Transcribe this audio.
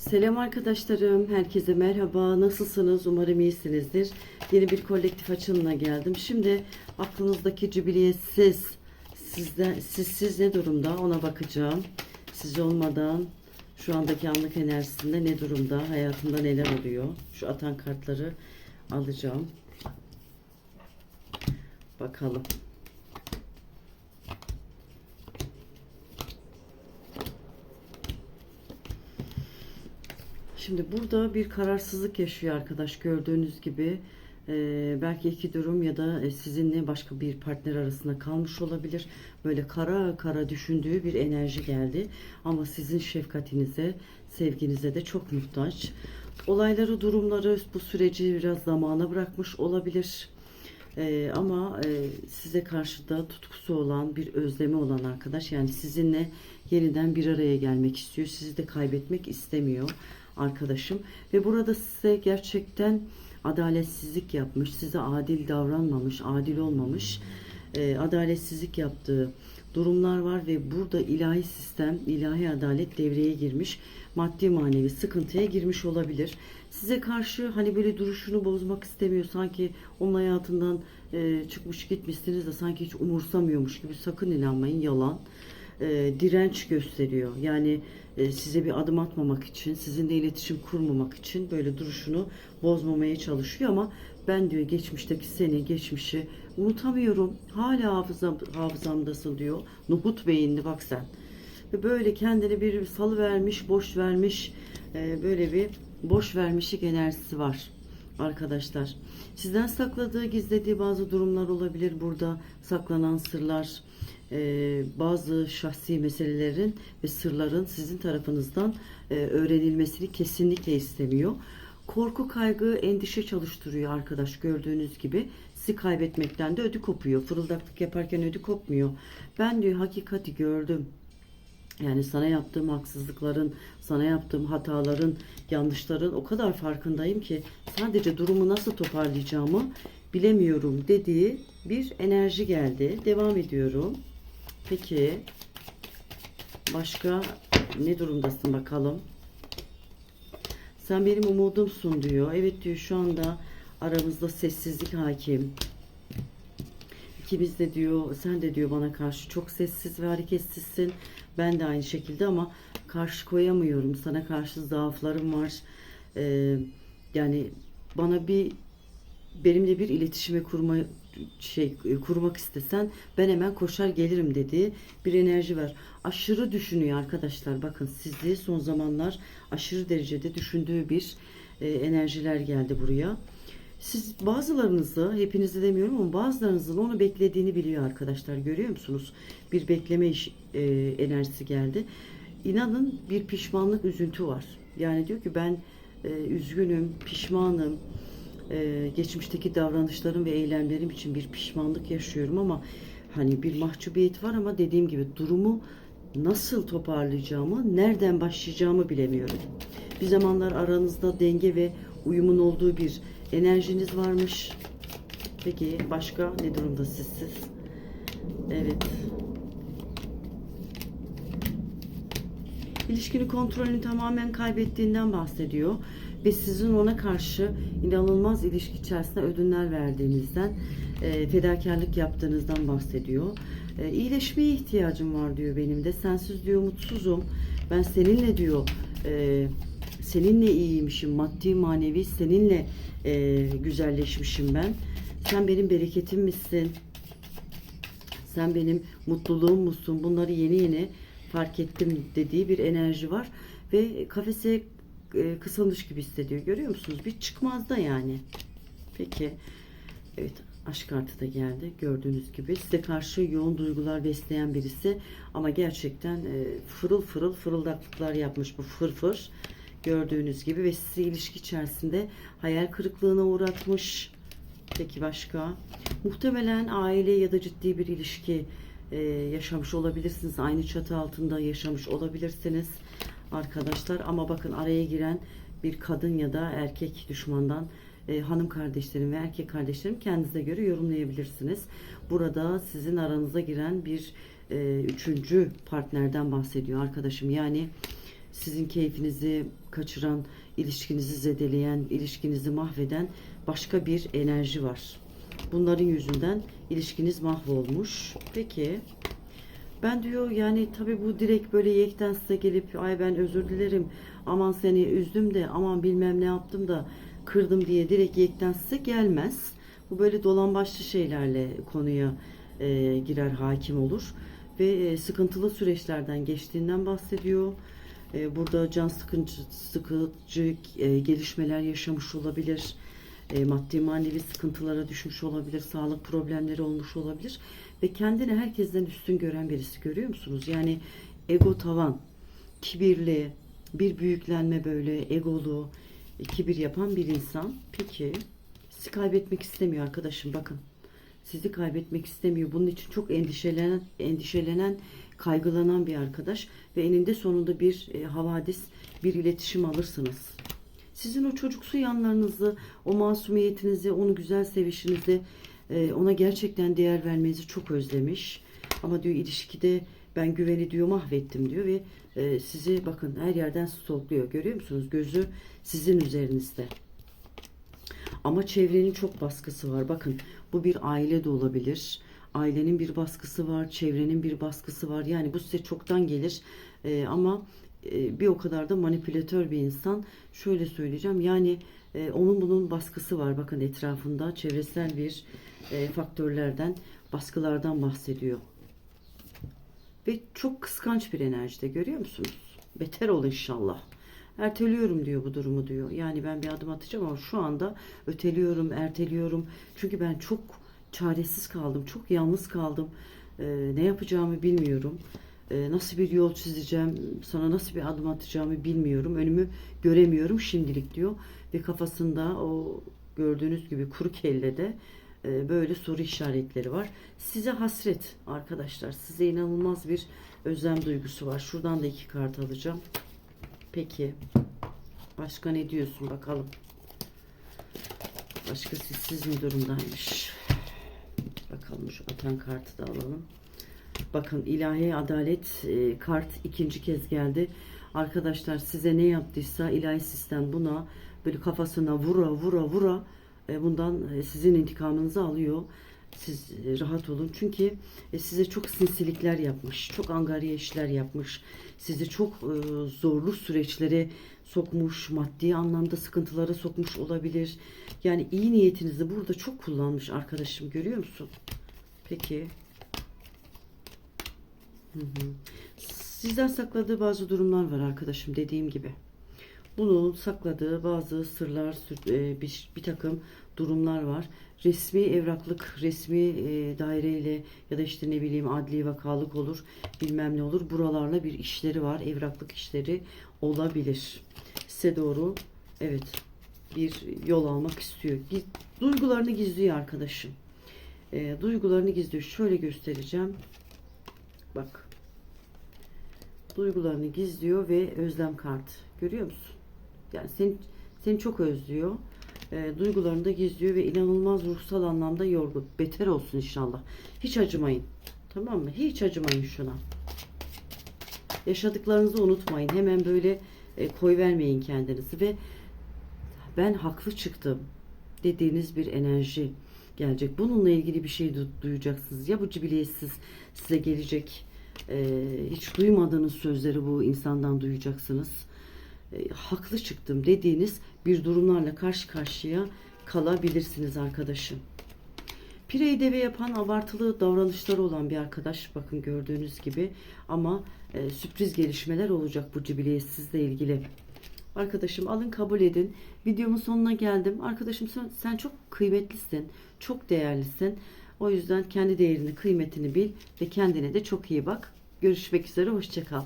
Selam arkadaşlarım, herkese merhaba. Nasılsınız? Umarım iyisinizdir. Yeni bir kolektif açılımına geldim. Şimdi aklınızdaki cibiliyetsiz, sizden, sizsiz ne durumda ona bakacağım. Siz olmadan şu andaki anlık enerjisinde ne durumda, hayatında neler oluyor? Şu atan kartları alacağım. Bakalım. Şimdi burada bir kararsızlık yaşıyor arkadaş gördüğünüz gibi. Ee, belki iki durum ya da e, sizinle başka bir partner arasında kalmış olabilir. Böyle kara kara düşündüğü bir enerji geldi. Ama sizin şefkatinize, sevginize de çok muhtaç. Olayları, durumları bu süreci biraz zamana bırakmış olabilir. Ee, ama e, size karşı da tutkusu olan bir özlemi olan arkadaş yani sizinle yeniden bir araya gelmek istiyor. Sizi de kaybetmek istemiyor arkadaşım. Ve burada size gerçekten adaletsizlik yapmış, size adil davranmamış, adil olmamış, e, adaletsizlik yaptığı durumlar var. Ve burada ilahi sistem, ilahi adalet devreye girmiş, maddi manevi sıkıntıya girmiş olabilir. Size karşı hani böyle duruşunu bozmak istemiyor, sanki onun hayatından e, çıkmış gitmişsiniz de sanki hiç umursamıyormuş gibi sakın inanmayın yalan e, direnç gösteriyor. Yani e, size bir adım atmamak için, sizinle iletişim kurmamak için böyle duruşunu bozmamaya çalışıyor ama ben diyor geçmişteki seni, geçmişi unutamıyorum. Hala hafızam, hafızamdasın diyor. Nuhut beyinli bak sen. Ve böyle kendini bir salı vermiş, boş vermiş, e, böyle bir boş vermişlik enerjisi var arkadaşlar. Sizden sakladığı, gizlediği bazı durumlar olabilir burada. Saklanan sırlar, e, bazı şahsi meselelerin ve sırların sizin tarafınızdan e, öğrenilmesini kesinlikle istemiyor. Korku, kaygı, endişe çalıştırıyor arkadaş gördüğünüz gibi. Sizi kaybetmekten de ödü kopuyor. Fırıldaklık yaparken ödü kopmuyor. Ben diyor hakikati gördüm. Yani sana yaptığım haksızlıkların, sana yaptığım hataların, yanlışların o kadar farkındayım ki sadece durumu nasıl toparlayacağımı bilemiyorum dediği bir enerji geldi. Devam ediyorum. Peki başka ne durumdasın bakalım? Sen benim umudumsun diyor. Evet diyor şu anda aramızda sessizlik hakim. İkimiz de diyor sen de diyor bana karşı çok sessiz ve hareketsizsin. Ben de aynı şekilde ama karşı koyamıyorum. Sana karşı zaaflarım var. Ee, yani bana bir benimle bir iletişime kurma şey kurmak istesen ben hemen koşar gelirim dediği bir enerji var. Aşırı düşünüyor arkadaşlar. Bakın sizi son zamanlar aşırı derecede düşündüğü bir e, enerjiler geldi buraya. Siz bazılarınızı, hepinizi demiyorum ama bazılarınızın onu beklediğini biliyor arkadaşlar. Görüyor musunuz? Bir bekleme iş, e, enerjisi geldi. İnanın bir pişmanlık, üzüntü var. Yani diyor ki ben e, üzgünüm, pişmanım. E, geçmişteki davranışlarım ve eylemlerim için bir pişmanlık yaşıyorum ama hani bir mahcubiyet var ama dediğim gibi durumu nasıl toparlayacağımı, nereden başlayacağımı bilemiyorum. Bir zamanlar aranızda denge ve uyumun olduğu bir enerjiniz varmış. Peki başka ne durumda sizsiz? Evet. İlişkinin kontrolünü tamamen kaybettiğinden bahsediyor ve sizin ona karşı inanılmaz ilişki içerisinde ödünler verdiğinizden, e, fedakarlık yaptığınızdan bahsediyor. E, iyileşmeye ihtiyacım var diyor benim de. Sensiz diyor mutsuzum. Ben seninle diyor e, seninle iyiymişim. Maddi manevi seninle e, güzelleşmişim ben. Sen benim bereketim misin? Sen benim mutluluğum musun? Bunları yeni yeni fark ettim dediği bir enerji var. Ve kafese e, gibi hissediyor. Görüyor musunuz? Bir çıkmazda yani. Peki. Evet aşk kartı da geldi. Gördüğünüz gibi size karşı yoğun duygular besleyen birisi ama gerçekten e, fırıl fırıl fırıldaklıklar yapmış bu fırfır. Gördüğünüz gibi ve sizi ilişki içerisinde hayal kırıklığına uğratmış. Peki başka? Muhtemelen aile ya da ciddi bir ilişki e, yaşamış olabilirsiniz. Aynı çatı altında yaşamış olabilirsiniz arkadaşlar. Ama bakın araya giren bir kadın ya da erkek düşmandan e, hanım kardeşlerim ve erkek kardeşlerim kendinize göre yorumlayabilirsiniz. Burada sizin aranıza giren bir e, üçüncü partnerden bahsediyor arkadaşım. Yani sizin keyfinizi kaçıran, ilişkinizi zedeleyen, ilişkinizi mahveden başka bir enerji var. Bunların yüzünden ilişkiniz mahvolmuş. Peki ben diyor yani tabi bu direkt böyle yekten size gelip ay ben özür dilerim aman seni üzdüm de aman bilmem ne yaptım da kırdım diye direkt yekten size gelmez. Bu böyle dolambaçlı şeylerle konuya e, girer hakim olur ve e, sıkıntılı süreçlerden geçtiğinden bahsediyor. E, burada can sıkıcı, sıkıcı e, gelişmeler yaşamış olabilir. E, maddi manevi sıkıntılara düşmüş olabilir, sağlık problemleri olmuş olabilir ve kendini herkesten üstün gören birisi görüyor musunuz? Yani ego tavan, kibirli, bir büyüklenme böyle egolu, e, kibir yapan bir insan. Peki sizi kaybetmek istemiyor arkadaşım bakın. Sizi kaybetmek istemiyor. Bunun için çok endişelenen, endişelenen, kaygılanan bir arkadaş ve eninde sonunda bir e, havadis, bir iletişim alırsınız. Sizin o çocuksu yanlarınızı, o masumiyetinizi, onu güzel sevişinizi, e, ona gerçekten değer vermenizi çok özlemiş. Ama diyor ilişkide ben güveni diyor mahvettim diyor ve e, sizi bakın her yerden stalkluyor. Görüyor musunuz? Gözü sizin üzerinizde. Ama çevrenin çok baskısı var. Bakın bu bir aile de olabilir. Ailenin bir baskısı var, çevrenin bir baskısı var. Yani bu size çoktan gelir. Ee, ama bir o kadar da manipülatör bir insan. Şöyle söyleyeceğim. Yani e, onun bunun baskısı var. Bakın etrafında çevresel bir e, faktörlerden, baskılardan bahsediyor. Ve çok kıskanç bir enerjide görüyor musunuz? Beter ol inşallah. Erteliyorum diyor bu durumu diyor. Yani ben bir adım atacağım ama şu anda öteliyorum, erteliyorum. Çünkü ben çok çaresiz kaldım, çok yalnız kaldım. Ee, ne yapacağımı bilmiyorum. Ee, nasıl bir yol çizeceğim, sana nasıl bir adım atacağımı bilmiyorum. Önümü göremiyorum şimdilik diyor. Ve kafasında o gördüğünüz gibi kuru kellede e, böyle soru işaretleri var. Size hasret arkadaşlar. Size inanılmaz bir özlem duygusu var. Şuradan da iki kart alacağım. Peki. Başka ne diyorsun bakalım. Başka sizsiz mi durumdaymış? Bakalım şu atan kartı da alalım. Bakın ilahi adalet e, kart ikinci kez geldi. Arkadaşlar size ne yaptıysa ilahi sistem buna böyle kafasına vura vura vura e, bundan e, sizin intikamınızı alıyor. Siz e, rahat olun. Çünkü e, size çok sinsilikler yapmış. Çok angarya işler yapmış. Sizi çok e, zorlu süreçlere sokmuş. Maddi anlamda sıkıntılara sokmuş olabilir. Yani iyi niyetinizi burada çok kullanmış arkadaşım. Görüyor musun? Peki. Sizden sakladığı bazı durumlar var arkadaşım dediğim gibi. Bunun sakladığı bazı sırlar, e, bir, bir takım durumlar var. Resmi evraklık, resmi e, daireyle ya da işte ne bileyim adli vakalık olur, bilmem ne olur. Buralarla bir işleri var, evraklık işleri olabilir. Size doğru evet bir yol almak istiyor. Duygularını gizliyor arkadaşım. E, duygularını gizliyor. Şöyle göstereceğim. Bak. Duygularını gizliyor ve özlem kartı. Görüyor musun? Yani seni, seni çok özlüyor. E, duygularını da gizliyor ve inanılmaz ruhsal anlamda yorgun. Beter olsun inşallah. Hiç acımayın. Tamam mı? Hiç acımayın şuna. Yaşadıklarınızı unutmayın. Hemen böyle e, koy vermeyin kendinizi ve ben haklı çıktım dediğiniz bir enerji gelecek. Bununla ilgili bir şey du- duyacaksınız. Ya bu cibiliyetsiz size gelecek e, hiç duymadığınız sözleri bu insandan duyacaksınız. E, haklı çıktım dediğiniz bir durumlarla karşı karşıya kalabilirsiniz arkadaşım. Pireyi deve yapan abartılı davranışları olan bir arkadaş bakın gördüğünüz gibi ama e, sürpriz gelişmeler olacak bu cibiliyetsizle ilgili. Arkadaşım alın kabul edin. Videomun sonuna geldim. Arkadaşım sen, sen çok kıymetlisin. Çok değerlisin. O yüzden kendi değerini, kıymetini bil ve kendine de çok iyi bak. Görüşmek üzere. Hoşçakal.